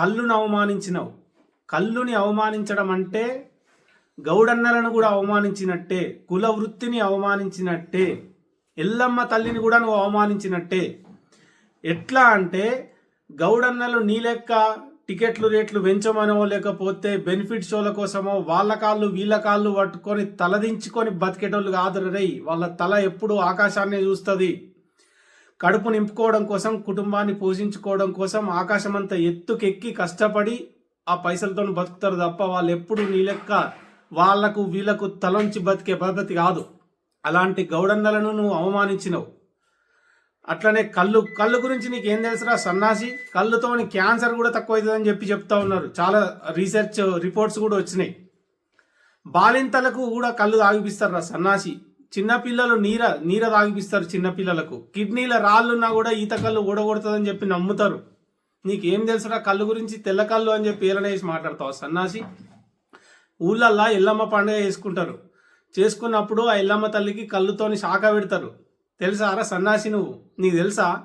కళ్ళును అవమానించినావు. కళ్ళుని అవమానించడం అంటే గౌడన్నలను కూడా అవమానించినట్టే కుల వృత్తిని అవమానించినట్టే ఎల్లమ్మ తల్లిని కూడా నువ్వు అవమానించినట్టే. ఎట్లా అంటే గౌడన్నలు నీ లెక్క టికెట్లు రేట్లు పెంచమనో లేకపోతే బెనిఫిట్ షోల కోసమో వాళ్ళ కాళ్ళు వీళ్ళ కాళ్ళు పట్టుకొని తలదించుకొని బతికేటోళ్ళు కాదు రై వాళ్ళ తల ఎప్పుడు ఆకాశాన్ని చూస్తుంది. కడుపు నింపుకోవడం కోసం కుటుంబాన్ని పోషించుకోవడం కోసం ఆకాశమంతా ఎత్తుకెక్కి కష్టపడి ఆ పైసలతో బతుకుతారు తప్ప వాళ్ళు ఎప్పుడు నీ లెక్క వాళ్ళకు వీళ్ళకు తలంచి బతికే పద్ధతి కాదు. అలాంటి గౌడన్నలను నువ్వు అవమానించినవు. అట్లనే కళ్ళు కళ్ళు గురించి నీకు ఏం తెలుసురా సన్నాసి? కళ్ళుతోని క్యాన్సర్ కూడా తక్కువ అవుతుందని చెప్పి చెప్తా ఉన్నారు. చాలా రీసెర్చ్ రిపోర్ట్స్ కూడా వచ్చినాయి. బాలింతలకు కూడా కళ్ళు తాగిపిస్తారు రా సన్నాసి. చిన్నపిల్లలు నీర నీర తాగిపిస్తారు చిన్నపిల్లలకు కిడ్నీల రాళ్ళున్నా కూడా ఈత కళ్ళు ఊడగొడుతుందని చెప్పి నమ్ముతారు. నీకేం తెలుసురా కళ్ళు గురించి? తెల్ల కళ్ళు అని చెప్పి ఏలనేసి మాట్లాడతావు సన్నాసి? ఊళ్ళల్లా ఎల్లమ్మ పండుగ చేసుకుంటారు. చేసుకున్నప్పుడు ఆ ఎల్లమ్మ తల్లికి కళ్ళుతోని శాఖ పెడతారు. తెలుసా రా సన్నాసి నువ్వు? నీకు తెలుసా?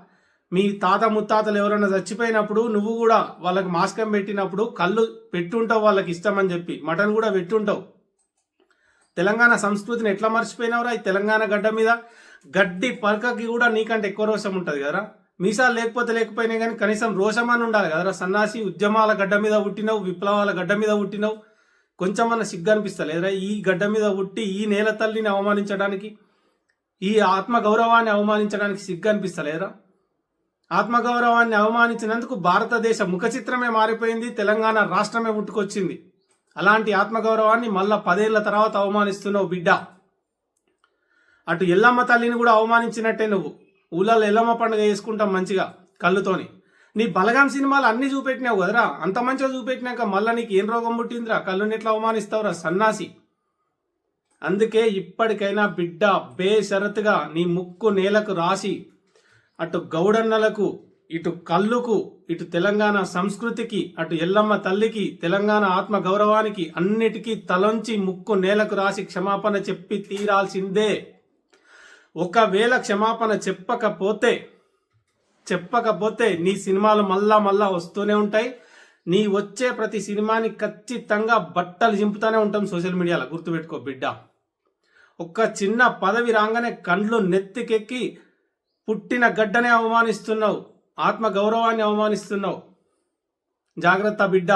మీ తాత ముత్తాతలు ఎవరైనా చచ్చిపోయినప్పుడు నువ్వు కూడా వాళ్ళకి మాస్కం పెట్టినప్పుడు కళ్ళు పెట్టుంటావు వాళ్ళకి ఇష్టం అని చెప్పి. మటన్ కూడా పెట్టుంటావు. తెలంగాణ సంస్కృతిని ఎట్లా మర్చిపోయినవరా ఈ తెలంగాణ గడ్డ మీద? గడ్డి పరకకి కూడా నీకంటే ఎక్కువ రోషం ఉంటుంది కదరా. మీసాలు లేకపోతే లేకపోయినా కానీ కనీసం రోషమని ఉండాలి కదరా సన్నాసి. ఉద్యమాల గడ్డ మీద పుట్టినవు విప్లవాల గడ్డ మీద పుట్టినవు. కొంచెం అన్న సిగ్గు అనిపిస్తలేదురా ఈ గడ్డ మీద పుట్టి ఈ నేల తల్లిని అవమానించడానికి ఈ ఆత్మగౌరవాన్ని అవమానించడానికి సిగ్గు అనిపిస్తలేదురా ఆత్మగౌరవాన్ని అవమానించినందుకు భారతదేశ ముఖ చిత్రమే మారిపోయింది తెలంగాణ రాష్ట్రమే పుట్టుకొచ్చింది. అలాంటి ఆత్మగౌరవాన్ని మళ్ళా పదేళ్ళ తర్వాత అవమానిస్తున్నావు బిడ్డ. అటు ఎల్లమ్మ తల్లిని కూడా అవమానించినట్టే నువ్వు. ఊళ్ళల్లో ఎల్లమ్మ పండుగ చేసుకుంటాం మంచిగా కళ్ళుతోని. నీ బలగాం సినిమాలు అన్నీ చూపెట్టినావు కదరా? అంత మంచిగా చూపెట్టినాక మళ్ళీ నీకు ఏం రోగం పుట్టిందిరా? కళ్ళుని ఎట్లా అవమానిస్తావురా సన్నాసి? అందుకే ఇప్పటికైనా బిడ్డ బేషరతుగా నీ ముక్కు నేలకు రాసి అటు గౌడన్నలకు ఇటు కళ్ళుకు ఇటు తెలంగాణ సంస్కృతికి అటు ఎల్లమ్మ తల్లికి తెలంగాణ ఆత్మ గౌరవానికి అన్నిటికీ తలంచి ముక్కు నేలకు రాసి క్షమాపణ చెప్పి తీరాల్సిందే. ఒకవేళ క్షమాపణ చెప్పకపోతే చెప్పకపోతే నీ సినిమాలు మళ్ళా మళ్ళా వస్తూనే ఉంటాయి. నీ వచ్చే ప్రతి సినిమాని ఖచ్చితంగా బట్టలు చింపుతూనే ఉంటాం సోషల్ మీడియాలో గుర్తుపెట్టుకో బిడ్డ. ఒక్క చిన్న పదవి రాగానే కండ్లు నెత్తికెక్కి పుట్టిన గడ్డనే అవమానిస్తున్నావు. ఆత్మ గౌరవాన్ని అవమానిస్తున్నావు. జాగ్రత్త బిడ్డ.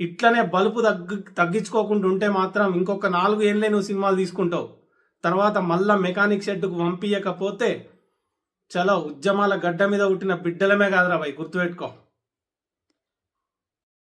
ఇట్లనే బలుపు తగ్గి తగ్గించుకోకుండా ఉంటే మాత్రం ఇంకొక నాలుగు ఏళ్ళే నువ్వు సినిమాలు తీసుకుంటావు. తర్వాత మళ్ళా మెకానిక్ షెడ్కు పంపించకపోతే చలో ఉద్యమాల గడ్డ మీద పుట్టిన బిడ్డలమే కాదురా భయ్ గుర్తుపెట్టుకో.